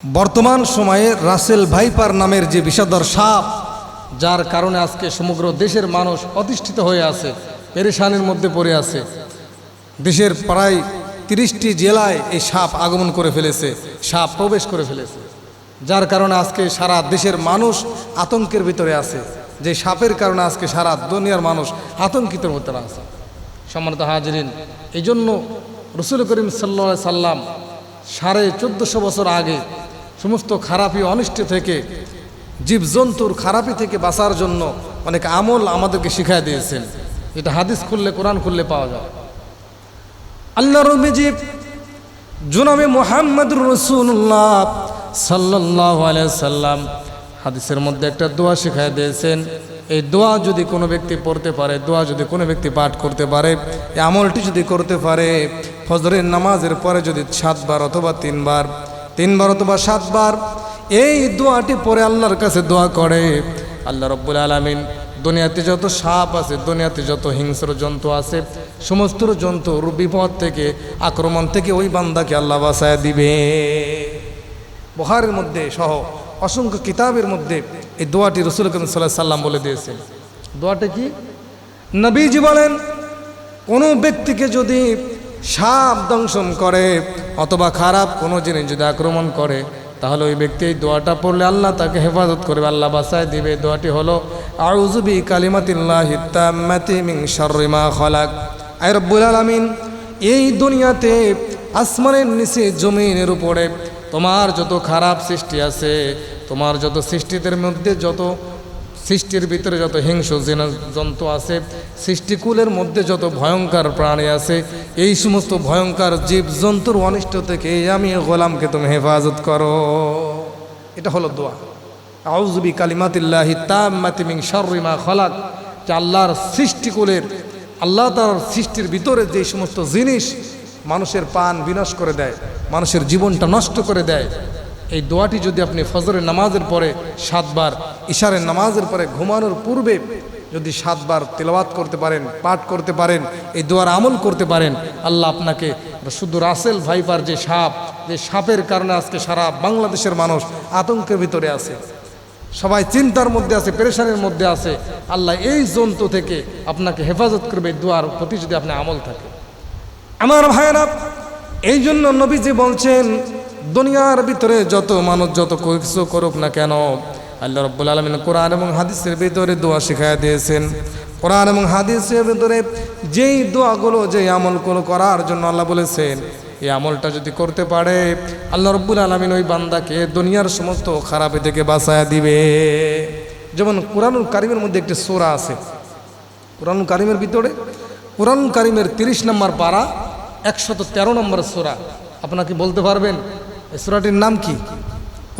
বর্তমান সময়ে Russell viper নামের যে বিষাদর সাপ, যার কারণে আজকে সমগ্র দেশের মানুষ অধিষ্ঠিত হয়ে আছে, পেরেশানির মধ্যে পড়ে আছে। দেশের প্রায় তিরিশটি জেলায় এই সাপ আগমন করে ফেলেছে, সাপ প্রবেশ করে ফেলেছে। যার কারণে আজকে সারা দেশের মানুষ আতঙ্কের ভিতরে আছে, যে সাপের কারণে আজকে সারা দুনিয়ার মানুষ আতঙ্কিত ভিতরে আছে। সম্মানিত হাজরিন এই জন্য রসুল করিম সাল্লা সাল্লাম সাড়ে চোদ্দোশো বছর আগে সমস্ত খারাপি অনিষ্ট থেকে, জীবজন্তুর খারাপি থেকে বাঁচার জন্য অনেক আমল আমাদেরকে শিখাই দিয়েছেন। এটা হাদিস খুললে, কোরআন খুললে পাওয়া যায়। আল্লাহ রবিজি জুনাবে মোহাম্মদ রসুল্লাহ সাল্লাহ সাল্লাম হাদিসের মধ্যে একটা দোয়া শিখাই দিয়েছেন। এই দোয়া যদি কোনো ব্যক্তি পড়তে পারে, দোয়া যদি কোনো ব্যক্তি পাঠ করতে পারে, এই আমলটি যদি করতে পারে, ফজরের নামাজের পরে যদি সাতবার অথবা তিনবার তিনবার অথবা সাতবার, এই দোয়াটি পরে আল্লাহর কাছে দোয়া করে। আল্লাহ রব্বুল আলমিন, দুনিয়াতে যত সাপ আছে, দুনিয়াতে যত হিংস্র জন্তু আছে, সমস্ত জন্তুর বিপদ থেকে, আক্রমণ থেকে ওই বান্দাকে আল্লাহ বাসায় দিবে। বহারের মধ্যে সহ অসংখ্য কিতাবের মধ্যে এই দোয়াটি রসুল করিম সাল্লাহ সাল্লাম বলে দিয়েছেন। দোয়াটা কি? নবীজি বলেন, কোনো ব্যক্তিকে যদি সাপ দংশন করে অথবা খারাপ কোনো জিনিস যদি আক্রমণ করে, তাহলে ওই ব্যক্তি এই দোয়াটা পড়লে আল্লাহ তাকে হেফাজত করবে, আল্লাহ বাসায় দিবে। দোয়াটি হলো আউজুবি কালিমাতিল্লাহ তাম্মাতি শাররি মা খালাক। রব্বুল আলামিন, এই দুনিয়াতে আসমানের নিচে জমিনের উপরে তোমার যত খারাপ সৃষ্টি আছে, তোমার যত সৃষ্টিদের মধ্যে যত সৃষ্টির ভিতরে যত হিংস্র জেন- জন্তু আছে, সৃষ্টিকুলের মধ্যে যত ভয়ঙ্কর প্রাণী আছে, এই সমস্ত ভয়ঙ্কর জীব জন্তুর অনিষ্ট থেকে আমি গোলামকে তুমি হেফাজত করো। এটা হলো দোয়া। আউজবি কালিমাতিল্লাহি তাম্মাতি মিন শাররি মা যে আল্লাহর সৃষ্টিকুলের, আল্লাহ তার সৃষ্টির ভিতরে যে সমস্ত জিনিস মানুষের পান বিনাশ করে দেয়, মানুষের জীবনটা নষ্ট করে দেয় এই দোয়াটি যদি আপনি ফজরের নামাজের পরে সাতবার, ইশারের নামাজের পরে ঘুমানোর পূর্বে যদি সাতবার তেলাওয়াত করতে পারেন, পাঠ করতে পারেন, এই দোয়ার আমল করতে পারেন, আল্লাহ আপনাকে শুধু রাসেল ভাইপার যে সাপ, যে সাপের কারণে আজকে সারা বাংলাদেশের মানুষ আতঙ্কের ভিতরে আছে, সবাই চিন্তার মধ্যে আছে, পেরেশানের মধ্যে আছে, আল্লাহ এই জন্তু থেকে আপনাকে হেফাজত করবে দোয়ার প্রতি যদি আপনি আমল থাকে। আমার ভাইয়েরা এই জন্য নবীজি বলছেন দুনিয়ার ভিতরে যত মানুষ যত কিছু করুক না কেন, আল্লাহ রব্বুল আলমিন কোরআন এবং হাদিসের ভিতরে দোয়া শিখাই দিয়েছেন। কোরআন এবং হাদিসের ভিতরে যেই দোয়াগুলো, যেই আমলগুলো করার জন্য আল্লাহ বলেছেন, এই আমলটা যদি করতে পারে, আল্লাহ রব্বুল আলমিন ওই বান্দাকে দুনিয়ার সমস্ত খারাপে থেকে বাঁচায় দিবে। যেমন কোরআনুল কারিমের মধ্যে একটি সোরা আছে। কোরআন কারিমের ভিতরে কোরআন কারিমের তিরিশ নম্বর পারা, একশত তেরো নম্বর সোরা। আপনাকে বলতে পারবেন? এই সোরাটির নাম কি?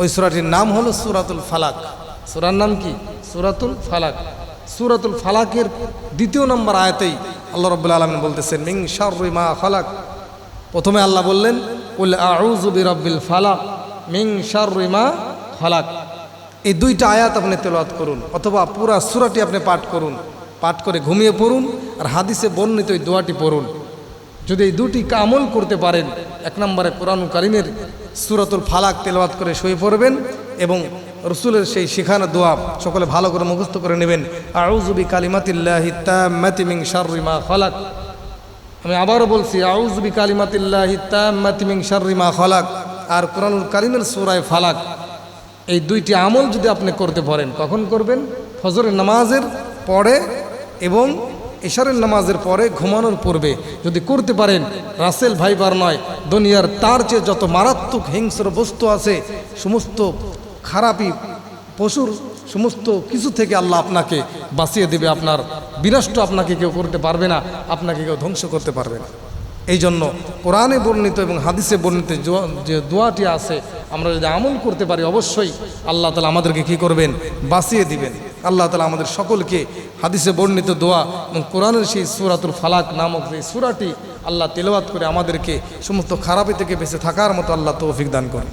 ওই সোরাটির নাম হলো সুরাতুল ফালাক। সুরার নাম কি? সুরাতুল ফালাক। সুরাতুল ফালাকের দ্বিতীয় নম্বর আয়াতেই আল্লাহ রব্বুল আলমিন বলতেছেন মিং মা ফালাক। প্রথমে আল্লাহ বললেন উল আউজুবি রব্বিল ফালাক মিং মা ফালাক। এই দুইটা আয়াত আপনি তেলাওয়াত করুন, অথবা পুরা সুরাটি আপনি পাঠ করুন। পাঠ করে ঘুমিয়ে পড়ুন আর হাদিসে বর্ণিত ওই দোয়াটি পড়ুন। যদি এই দুটি আমল করতে পারেন, এক নম্বরে কোরআন কারিমের সুরাতুল ফালাক তেলাওয়াত করে শুয়ে পড়বেন এবং রসুলের সেই শিখানো দোয়া সকলে ভালো করে মুখস্থ করে নেবেন। আউজুবি কালিমাতিল্লাহি তাম্মাতি মিন শাররি মা ফালাক আমি আবারও বলছি আউজবি কালিমাতিল্লাহি তাম্মাতি মিন শাররি মা খালাক। আর কোরআনুল কালিমের সুরায় ফালাক, এই দুইটি আমল যদি আপনি করতে পারেন, কখন করবেন? ফজরের নামাজের পরে এবং ইশারের নামাজের পরে ঘুমানোর পূর্বে যদি করতে পারেন, রাসেল ভাইবার নয়, দুনিয়ার তার চেয়ে যত মারাত্মক হিংস্র বস্তু আছে, সমস্ত খারাপি পশুর সমস্ত কিছু থেকে আল্লাহ আপনাকে বাঁচিয়ে দেবে, আপনার বিনষ্ট আপনাকে কেউ করতে পারবে না, আপনাকে কেউ ধ্বংস করতে পারবে না। এই জন্য কোরআনে বর্ণিত এবং হাদিসে বর্ণিত যে দোয়াটি আছে, আমরা যদি আমল করতে পারি, অবশ্যই আল্লাহ তালা আমাদেরকে কি করবেন? বাঁচিয়ে দিবেন। আল্লাহ তালা আমাদের সকলকে হাদিসে বর্ণিত দোয়া এবং কোরআনের সেই সুরাতুল ফালাক নামক সেই সুরাটি আল্লাহ তেলাওয়াত করে আমাদেরকে সমস্ত খারাপি থেকে বেঁচে থাকার মতো আল্লাহ তৌফিক দান করেন।